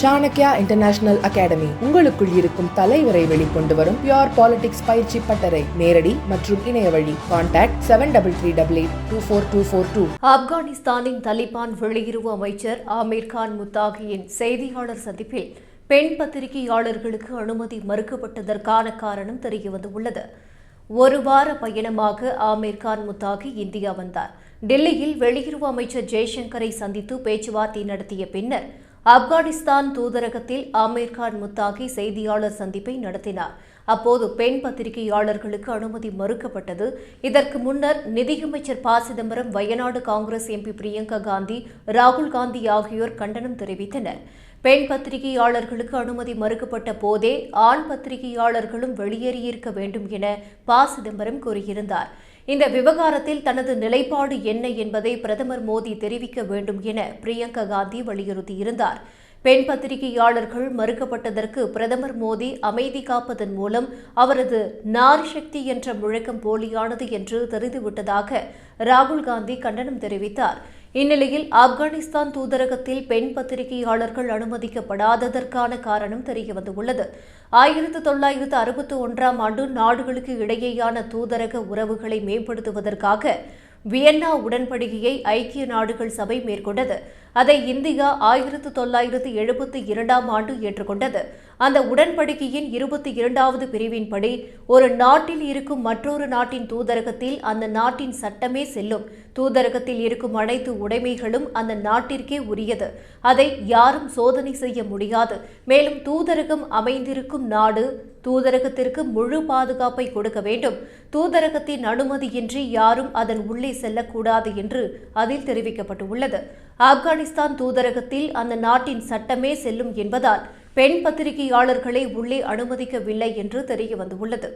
Chanakya international academy உங்களுக்குள் இருக்கும் தலைவரை வெளிக்கொண்டு வரும் பியோர் பாலிடிக்ஸ் பயிற்சி பட்டறை. நேரடி மற்றும் இணைய வழி. Contact seven double three double eight two four two four two ஆப்கானிஸ்தானின் தலிபான் வெளியுறவு அமைச்சர் ஆமீர் கான் முத்தாகியின் செய்தியாளர் சந்திப்பில் பெண் பத்திரிகையாளர்களுக்கு அனுமதி மறுக்கப்பட்டதற்கான காரணம் தெரியவந்துள்ளது ஒரு வார பயணமாக ஆமீர் கான் முத்தாகி இந்தியா வந்தார். டெல்லியில் வெளியுறவு அமைச்சர் ஜெய்சங்கரை சந்தித்து பேச்சுவார்த்தை நடத்திய பின்னர் ஆப்கானிஸ்தான் தூதரகத்தில் ஆமீர் கான் முத்தாகி செய்தியாளர் சந்திப்பை நடத்தினார். அப்போது பெண் பத்திரிகையாளர்களுக்கு அனுமதி மறுக்கப்பட்டது. இதற்கு முன்னர் நிதியமைச்சர் ப. சிதம்பரம் வயநாடு காங்கிரஸ் எம்பி பிரியங்கா காந்தி ராகுல் காந்தி ஆகியோர் கண்டனம் தெரிவித்தனர். பெண் பத்திரிகையாளர்களுக்கு அனுமதி மறுக்கப்பட்ட போதே ஆண் பத்திரிகையாளர்களும் வெளியேறியிருக்க வேண்டும் என ப. சிதம்பரம் கூறியிருந்தார். இந்த விவகாரத்தில் தனது நிலைப்பாடு என்ன என்பதை பிரதமர் மோடி தெரிவிக்க வேண்டும் என பிரியங்கா காந்தி வலியுறுத்தியிருந்தார். பெண் பத்திரிகையாளர்கள் மறுக்கப்பட்டதற்கு பிரதமர் மோடி அமைதி காப்பதன் மூலம் அவரது நாரிசக்தி என்ற முழக்கம் போலியானது என்று தெரிந்துவிட்டதாக ராகுல் காந்தி கண்டனம் தெரிவித்தார். இந்நிலையில் ஆப்கானிஸ்தான் தூதரகத்தில் பெண் பத்திரிகையாளர்கள் அனுமதிக்கப்படாததற்கான காரணம் தெரியவந்துள்ளது ஆயிரத்து தொள்ளாயிரத்து அறுபத்தி ஒன்றாம் ஆண்டு நாடுகளுக்கு இடையேயான தூதரக உறவுகளை மேம்படுத்துவதற்காக வியன்னா உடன்படிக்கையை ஐக்கிய நாடுகள் சபை மேற்கொண்டது. அதை இந்தியா ஆயிரத்து தொள்ளாயிரத்து எழுபத்தி இரண்டாம் ஆண்டு ஏற்றுக்கொண்டது. அந்த உடன்படிக்கையின் இருபத்தி இரண்டாவது பிரிவின்படி ஒரு நாட்டில் இருக்கும் மற்றொரு நாட்டின் தூதரகத்தில் அந்த நாட்டின் சட்டமே செல்லும். தூதரகத்தில் இருக்கும் அனைத்து உடைமைகளும் அந்த நாட்டிற்கே உரியது. அதை யாரும் சோதனை செய்ய முடியாது. மேலும் தூதரகம் அமைந்திருக்கும் நாடு தூதரகத்திற்கு முழு பாதுகாப்பை கொடுக்க வேண்டும். தூதரகத்தின் அனுமதியின்றி யாரும் அதன் உள்ளே செல்லக்கூடாது என்று அதில் தெரிவிக்கப்பட்டுள்ளது. ஆப்கானிஸ்தான் தூதரகத்தில் அந்த நாட்டின் சட்டமே செல்லும் என்பதால் பெண் பத்திரிகையாளர்களை உள்ளே அனுமதிக்கவில்லை என்று தெரியவந்துள்ளது.